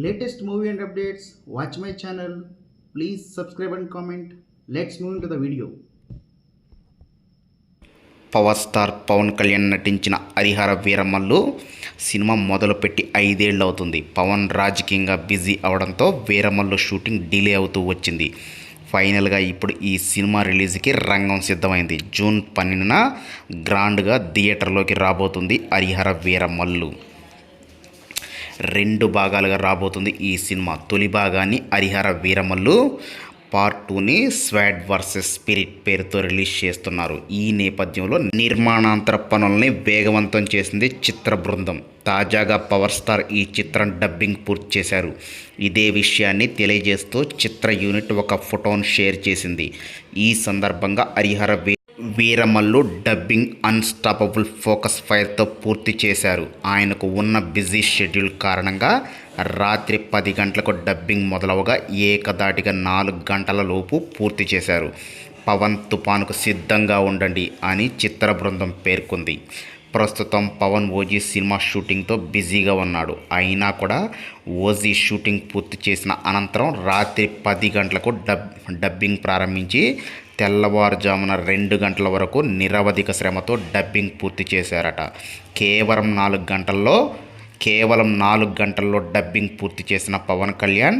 Latest movie and updates watch my channel please subscribe and comment let's move to the video power star Pawan Kalyan నటించిన Harihara Veeramallu cinema మొదలుపెట్టి ఐదేళ్ళు అవుతుంది పవన్ రాజకీయంగా busy అవడంతో Veeramallu shooting delay అవుతూ వచ్చింది. ఫైనల్గా ఇప్పుడు ఈ సినిమా రిలీజ్కి రంగం సిద్ధమైంది. జూన్ పన్నెండున గ్రాండ్గా థియేటర్లోకి రాబోతుంది హరిహర వీరమల్లు. రెండు భాగాలుగా రాబోతుంది ఈ సినిమా. తొలి భాగాన్ని హరిహర వీరమల్లు పార్ట్ టూని స్వాడ్ వర్సెస్ స్పిరిట్ పేరుతో రిలీజ్ చేస్తున్నారు. ఈ నేపథ్యంలో నిర్మాణాంతర పనుల్ని వేగవంతం చేసింది చిత్ర బృందం. తాజాగా పవర్ స్టార్ ఈ చిత్రం డబ్బింగ్ పూర్తి చేశారు. ఇదే విషయాన్ని తెలియజేస్తూ చిత్ర యూనిట్ ఒక ఫోటోను షేర్ చేసింది. ఈ సందర్భంగా Harihara Veeramallu dubbing unstoppable focus ఫైర్తో పూర్తి చేశారు. ఆయనకు ఉన్న బిజీ షెడ్యూల్ కారణంగా రాత్రి పది గంటలకు డబ్బింగ్ మొదలవగా ఏకదాటిగా నాలుగు గంటల లోపు పూర్తి చేశారు. పవన్ తుపానుకు సిద్ధంగా ఉండండి అని చిత్ర బృందం పేర్కొంది. ప్రస్తుతం పవన్ ఓజీ సినిమా షూటింగ్తో బిజీగా ఉన్నాడు. అయినా కూడా ఓజీ షూటింగ్ పూర్తి చేసిన అనంతరం రాత్రి పది గంటలకు డబ్ డబ్బింగ్ ప్రారంభించి తెల్లవారుజామున రెండు గంటల వరకు నిరవధిక శ్రమతో డబ్బింగ్ పూర్తి చేశారట. కేవలం నాలుగు గంటల్లో కేవలం నాలుగు గంటల్లో డబ్బింగ్ పూర్తి చేసిన పవన్ కళ్యాణ్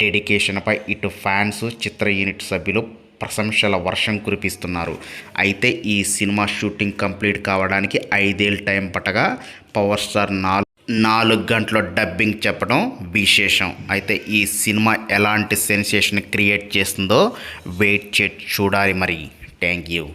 డెడికేషన్పై ఇటు ఫ్యాన్స్ చిత్ర యూనిట్ సభ్యులు ప్రశంసల వర్షం కురిపిస్తున్నారు. అయితే ఈ సినిమా షూటింగ్ కంప్లీట్ కావడానికి ఐదేళ్ళు టైం పట్టగా పవర్ స్టార్ నాలుగు నాలుగు గంటల డబ్బింగ్ చెప్పడం విశేషం. అయితే ఈ సినిమా ఎలాంటి సెన్సేషన్ క్రియేట్ చేస్తుందో వెయిట్ చేసి చూడాలి మరి. Thank you.